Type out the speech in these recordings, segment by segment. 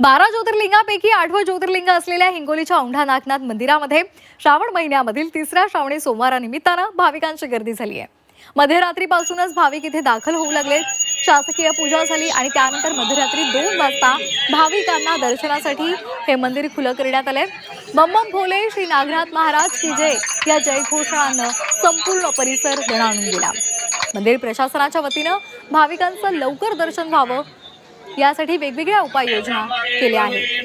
बारा ज्योतिर्लिंगापैकी आठवं ज्योतिर्लिंग असलेल्या हिंगोलीच्या औंढा नागनाथ मंदिरामध्ये श्रावण महिन्यामधील तिसऱ्या श्रावणी सोमवारानिमित्तानं भाविकांची गर्दी झाली आहे. मध्यरात्रीपासूनच भाविक इथे दाखल होऊ लागले. शासकीय पूजा झाली आणि त्यानंतर मध्यरात्री दोन वाजता भाविकांना दर्शनासाठी हे मंदिर खुलं करण्यात आलंय. बम्बम भोले श्री नागनाथ महाराज की जय या जयघोषणानं संपूर्ण परिसर दणाणून गेला मंदिर प्रशासनाच्या वतीनं भाविकांचं लवकर दर्शन व्हावं यासाठी वेगवेगळ्या उपाययोजना केल्या आहेत.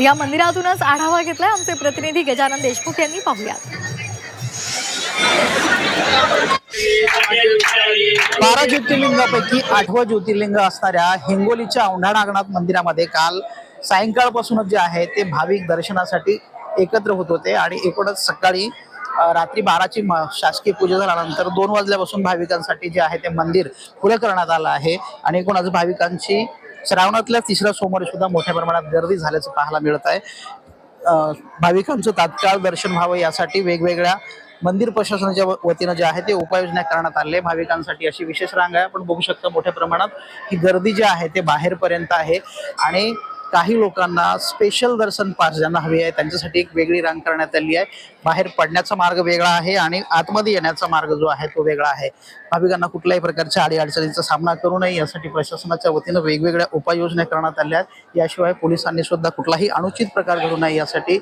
या मंदिरातूनच आढावा घेतलाय आमचे प्रतिनिधी गजानन देशमुख यांनी. पाहुयात. बारा ज्योतिर्लिंगापैकी आठवं ज्योतिर्लिंग असणाऱ्या हिंगोलीच्या औंढा नागनाथ मंदिरामध्ये काल सायंकाळपासूनच जे आहे ते भाविक दर्शनासाठी एकत्र होत होते आणि एकूणच सकाळी रात्री बाराची शासकीय पूजा झाल्यानंतर दोन वाजल्यापासून भाविकांसाठी जे आहे ते मंदिर खुलं करण्यात आलं आहे. आणि एकूणच भाविकांची श्रावणातल्या तिसऱ्या सोमवारी सुद्धा मोठ्या प्रमाणात गर्दी झाल्याचं पाहायला मिळत आहे. भाविकांचं तात्काळ दर्शन व्हावं यासाठी वेगवेगळ्या मंदिर प्रशासनाच्या वतीनं जे आहे ते उपाययोजना करण्यात आले भाविकांसाठी अशी विशेष रांग आहे आपण बघू शकता मोठ्या प्रमाणात. ही गर्दी जी आहे ते बाहेरपर्यंत आहे. आणि काही लोकांना स्पेशल दर्शन पास ज्यांना हवी आहे त्यांच्यासाठी एक वेगळी रांग करण्यात आली आहे. बाहेर पडण्याचा मार्ग वेगळा आहे आणि आतमध्ये येण्याचा मार्ग जो आहे तो वेगळा आहे. भाविकांना कुठल्याही प्रकारच्या अडीअडचणींचा सामना करू नये यासाठी प्रशासनाच्या वतीनं वेगवेगळ्या उपाययोजना करण्यात आल्या आहेत. याशिवाय पोलिसांनी सुद्धा कुठलाही अनुचित प्रकार घडू नये यासाठी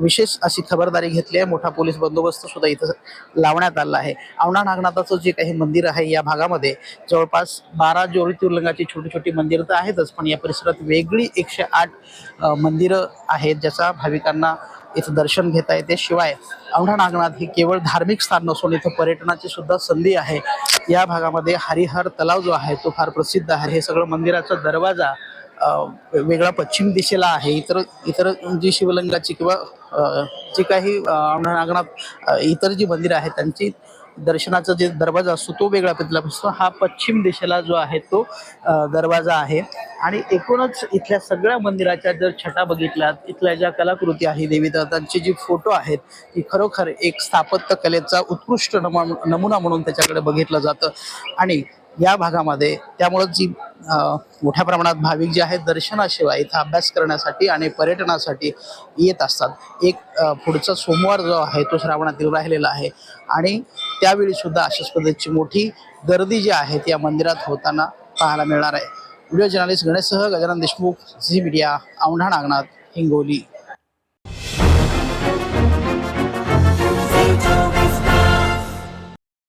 विशेष अशी खबरदारी घेतली आहे. मोठा पोलीस बंदोबस्त सुद्धा इथं लावण्यात आला आहे. औंढा नागनाथाचं जे काही मंदिर आहे या भागामध्ये जवळपास बारा ज्योतिर्लिंगाची छोटी छोटी मंदिरं तर आहेतच पण या परिसरात वेगळी एकशे आठ मंदिरं आहेत ज्याचा भाविकांना इथं दर्शन घेता येते. शिवाय औंढा नागनाथ ही केवळ धार्मिक स्थान नसून इथं पर्यटनाची सुद्धा संधी आहे. या भागामध्ये हरिहर तलाव जो आहे तो फार प्रसिद्ध आहे. हे सगळं मंदिराचा दरवाजा वेगळा पश्चिम दिशेला आहे इतर इतर जी शिवलिंगाची किंवा जी काही अ, नागनाथ इतर जी मंदिरं आहेत त्यांची दर्शनाचा जे दरवाजा असतो तो वेगळा पद्धतीला असतो. हा पश्चिम दिशेला जो आहे तो दरवाजा आहे. आणि एकूणच इथल्या सगळ्या मंदिराच्या जर छटा बघितल्यात इथल्या ज्या कलाकृती आहे देवी देवतांचे जे फोटो आहेत ती खरोखर एक स्थापत्य कलेचा उत्कृष्ट नमा नमुना म्हणून त्याच्याकडे बघितलं जातं. आणि या भागामध्ये त्यामुळं जी मोठ्या प्रमाणात भाविक जे आहेत दर्शनाशिवाय इथं अभ्यास करण्यासाठी आणि पर्यटनासाठी येत असतात. एक पुढचा सोमवार जो आहे तो श्रावणातील राहिलेला आहे. आणि त्यावेळी सुद्धा अशाच पद्धतीची मोठी गर्दी जी आहे ती या मंदिरात होताना पाहायला मिळणार आहे. व्हिडिओ जर्नलिस्ट गणेशसह गजानन देशमुख झी मीडिया औंढा नागनाथ हिंगोली.